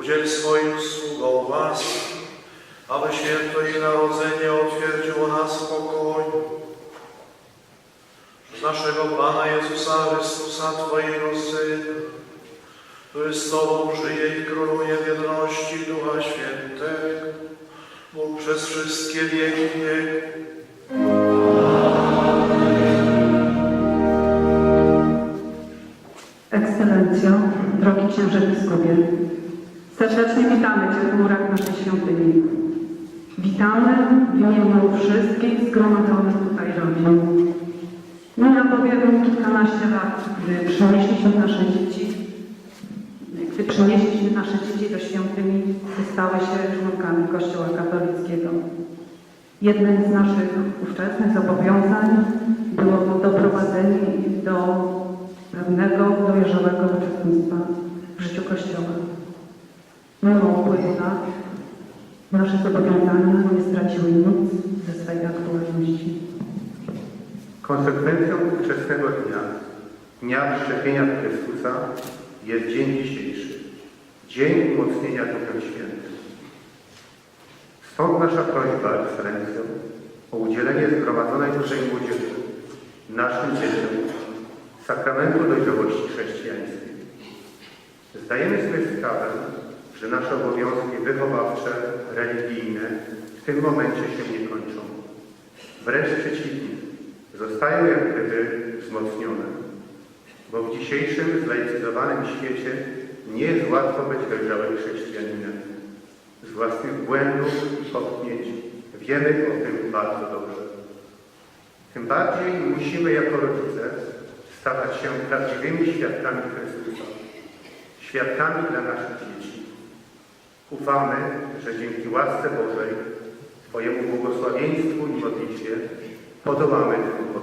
Udziel swoim sługom łaski, aby święto jej narodzenie otwierdziło nas pokoju. Przez naszego Pana Jezusa Chrystusa, Twojego Syna, który z Tobą żyje i króluje w jedności Ducha Świętego, Bóg przez wszystkie wieki wieków. Ekscelencjo, drogi księże biskupie, serdecznie witamy Cię w murach naszej świątyni. Witamy w imieniu wszystkich zgromadzonych tutaj rodzin. Mija bowiem kilkanaście lat, gdy przynieśliśmy nasze dzieci, gdy przynieśliśmy nasze dzieci do świątyni, by stały się członkami Kościoła katolickiego. Jednym z naszych ówczesnych zobowiązań było doprowadzenie ich do pewnego dojrzałego uczestnictwa w życiu Kościoła. Mimo upływu lat nasze zobowiązania nie straciły nic ze swojej aktualności. Konsekwencją ówczesnego dnia, Dnia Wszczepienia Chrystusa, jest dzień dzisiejszy, Dzień Umocnienia Duchem Świętym. Stąd nasza prośba, Ekscelencjo, o udzielenie zgromadzonej tutaj młodzieży, naszym dzieciom, sakramentu dojrzałości chrześcijańskiej. Zdajemy sobie sprawę, że nasze obowiązki wychowawcze, religijne w tym momencie się nie kończą. Wręcz przeciwnie, zostają jak gdyby wzmocnione. Bo w dzisiejszym zlaicyzowanym świecie nie jest łatwo być dojrzałym chrześcijaninem. Z własnych błędów i potknięć wiemy o tym bardzo dobrze. Tym bardziej musimy jako rodzice stawać się prawdziwymi świadkami Chrystusa. Świadkami dla naszych dzieci. Ufamy, że dzięki łasce Bożej, Twojemu błogosławieństwu i modlitwie podołamy tym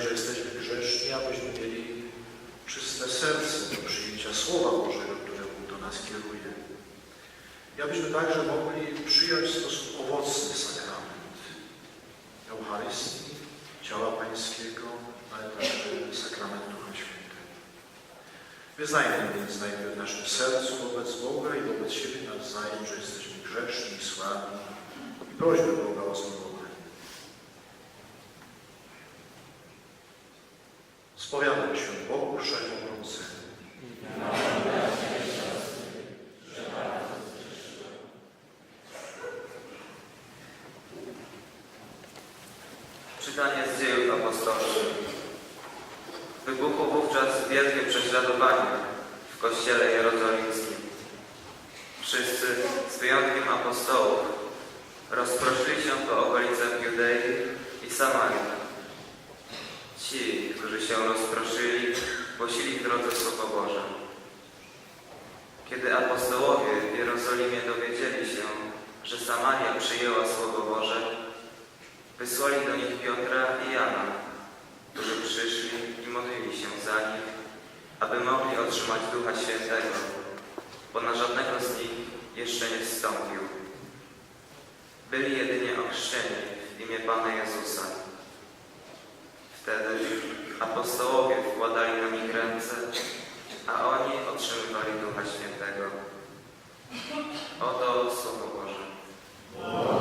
Że jesteśmy grzeszni, abyśmy mieli czyste serce do przyjęcia Słowa Bożego, które Bóg do nas kieruje. I abyśmy także mogli przyjąć w sposób owocny sakrament Eucharystii, ciała Pańskiego, ale także sakrament Ducha Świętego. Wyznajmy więc najpierw w naszym sercu wobec Boga i wobec siebie nawzajem, że jesteśmy grzeszni i słabi i prośmy Boga o zmiłowanie. Rozproszyli się po okolicach Judei i Samarii. Ci, którzy się rozproszyli, głosili w drodze Słowo Boże. Kiedy apostołowie w Jerozolimie dowiedzieli się, że Samaria przyjęła Słowo Boże, Wysłali do nich Piotra i Jana, którzy przyszli i modlili się za nich, aby mogli otrzymać Ducha Świętego, bo na żadnego z nich jeszcze nie wstąpił. Byli jedynie ochrzczeni w imię Pana Jezusa. Wtedy apostołowie wkładali na nich ręce, a oni otrzymywali Ducha Świętego. Oto Słowo Boże.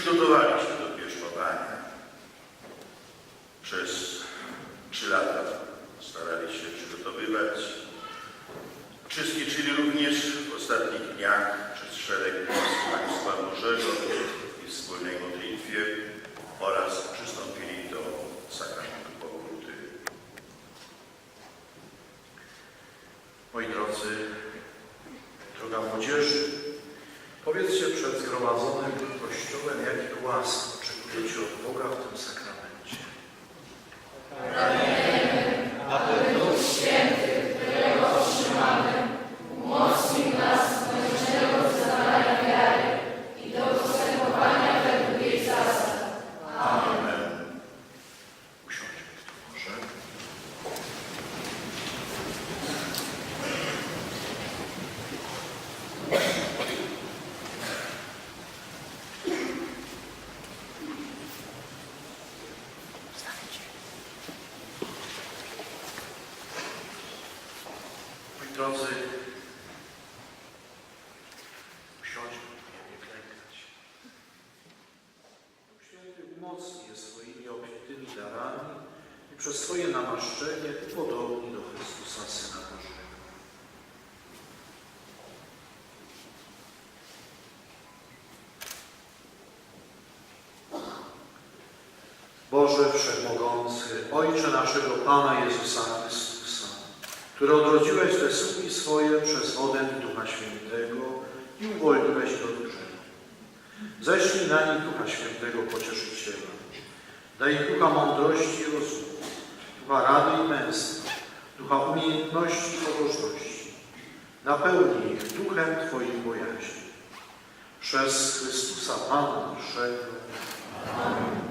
Przygotowali się do bierzmowania. Przez trzy lata starali się przygotowywać. Uczestniczyli również w ostatnich dniach przez szereg Państwa Bożego i wspólnej modlitwie oraz przystąpili do sakramentu pokuty. Moi drodzy, droga młodzieży, powiedzcie przed zgromadzonym Kościołem, jakich łask oczekujecie od Boga w tym sakramencie. Amen. Usiądźmy kto może. Moi drodzy, usiądźmy, nie, nie klękać. umocni je swoimi obfitymi darami i przez swoje namaszczenie upodobni do Chrystusa Syna Bożego. Boże Wszechmogący, Ojcze naszego Pana Jezusa Chrystusa, który odrodziłeś te sługi swoje przez wodę i Ducha Świętego i uwolniłeś do grzechu. Ześlij na nich Ducha Świętego Pocieszyciela. Daj Ducha mądrości i rozumu, Ducha rady i męstwa, Ducha umiejętności i pobożności. Napełnij ich Duchem Twoich bojaźni. Przez Chrystusa Pana naszego. za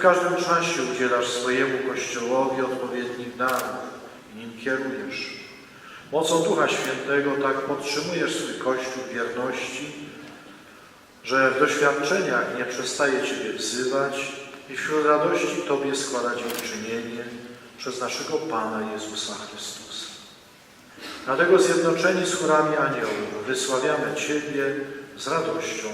w każdym czasie udzielasz swojemu Kościołowi odpowiednich darów i nim kierujesz. Mocą Ducha Świętego tak podtrzymujesz swój Kościół wierności, że w doświadczeniach nie przestaje Ciebie wzywać i wśród radości Tobie składa dziękczynienie przez naszego Pana Jezusa Chrystusa. Dlatego zjednoczeni z chórami aniołów wysławiamy Ciebie z radością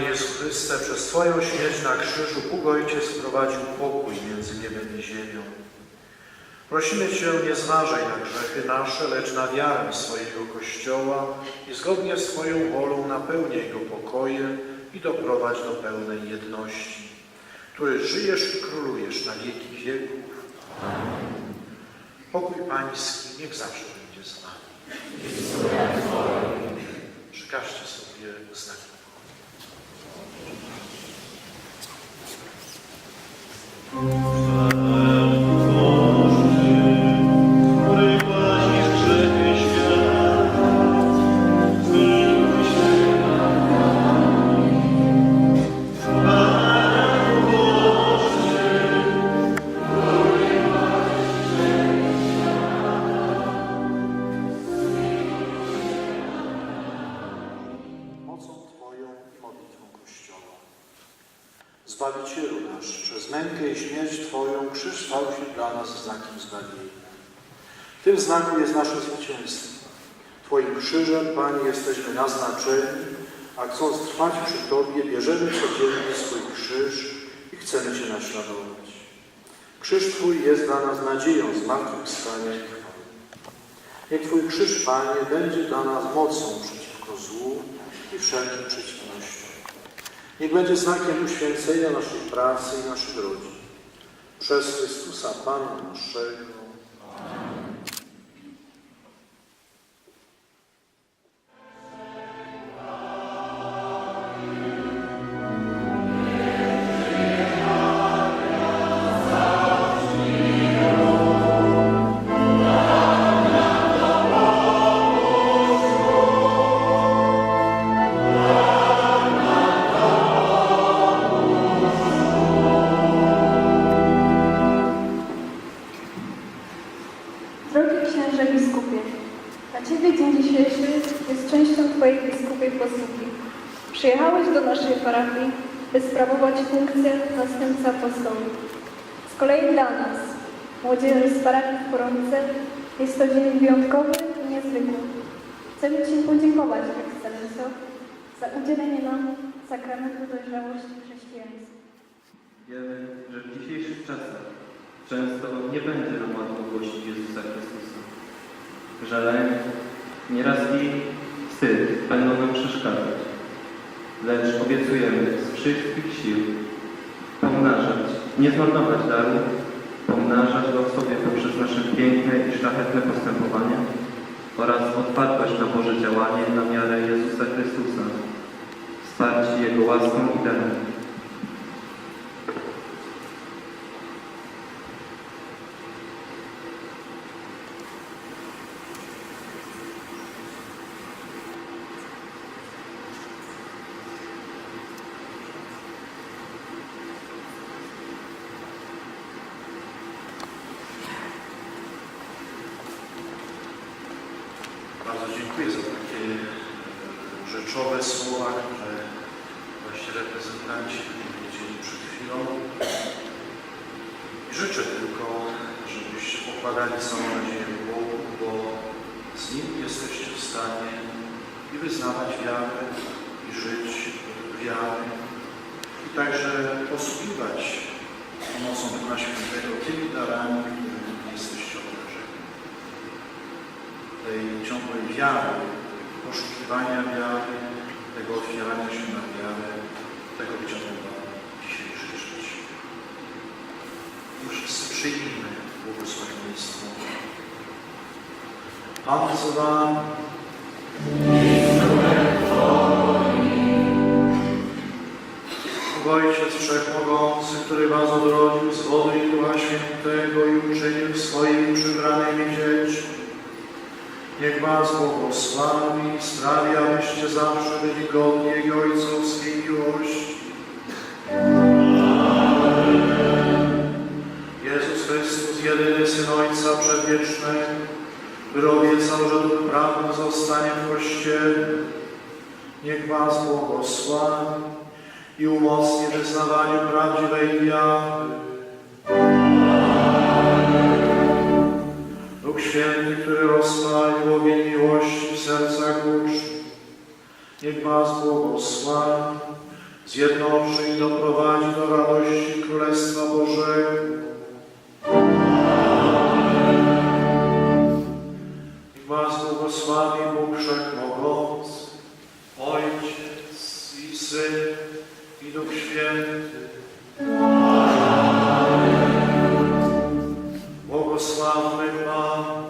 Panie Jezu Chryste, przez Twoją śmierć na krzyżu Bóg Ojciec wprowadził pokój między niebem i ziemią. Prosimy Cię, nie zważaj na grzechy nasze, lecz na wiarę swojego Kościoła i zgodnie z Twoją wolą napełniaj go pokojem i doprowadź do pełnej jedności, który żyjesz i królujesz na wieki wieków. Pokój Pański niech zawsze będzie z nami. Przekażcie sobie znak Zbawicielu nasz, przez mękę i śmierć Twoją krzyż stał się dla nas znakiem zbawienia. Tym znaku jest nasze zwycięstwo. Twoim krzyżem, Panie, jesteśmy naznaczeni, a chcąc trwać przy Tobie, bierzemy codziennie swój krzyż i chcemy Cię naśladować. Krzyż Twój jest dla nas nadzieją zmartwychwstania i chwały. Niech Twój krzyż, Panie, będzie dla nas mocą przeciwko złu i wszelkim przeciwnościom. Niech będzie znakiem uświęcenia naszej pracy i naszych rodzin. Przez Chrystusa Pana naszego. Wyjątkowy i niezwykły. Chcemy Ci podziękować, Ekscelencjo, za udzielenie nam sakramentu dojrzałości chrześcijańskiej. Wiemy, że w dzisiejszych czasach często nie będzie nam łatwo głosić Jezusa Chrystusa. Lęk, nieraz i wstyd będą nam przeszkadzać. Lecz obiecujemy z wszystkich sił pomnażać, nie zmarnować daru, pomnażać go w sobie poprzez nasze piękne i szlachetne postępowanie oraz otwartość na Boże działanie na miarę Jezusa Chrystusa, wsparci Jego łaską i darem. Bardzo dziękuję za takie rzeczowe słowa, które właśnie reprezentanci powiedzieli przed chwilą. I życzę tylko, żebyście pokładali całą nadzieję w Bogu, bo z Nim jesteście w stanie i wyznawać wiarę, i żyć wiary, i także posługiwać pomocą Ducha Świętego tymi darami, którymi jesteście obdarzeni tej ciągłej wiary, poszukiwania wiary, tego otwierania się na wiarę, tego chciałbym Wam dzisiaj życzyć. Już przyjmijmy błogosławieństwo. Pan z Wami. Ojciec Wszechmogący, który Was odrodził z wody i Świętego i uczynił swoimi przybranymi dziećmi, Niech Was błogosławi i sprawi, abyście zawsze byli godni Jego ojcowskiej miłości. Jezus Chrystus, jedyny Syn Ojca Przedwiecznego, który obiecał, że Duch Prawdy zostanie w Kościele, niech Was błogosławi i umocni w wyznawaniu prawdziwej wiary. Duch Święty, który rozpalił ogień miłości w sercach uczniów, niech Was błogosławi, zjednoczy i doprowadzi do radości Królestwa Bożego. Was błogosławi Bóg Wszechmogący, Ojciec i Syn i Duch Święty. Amen. Błogosławmy Pan,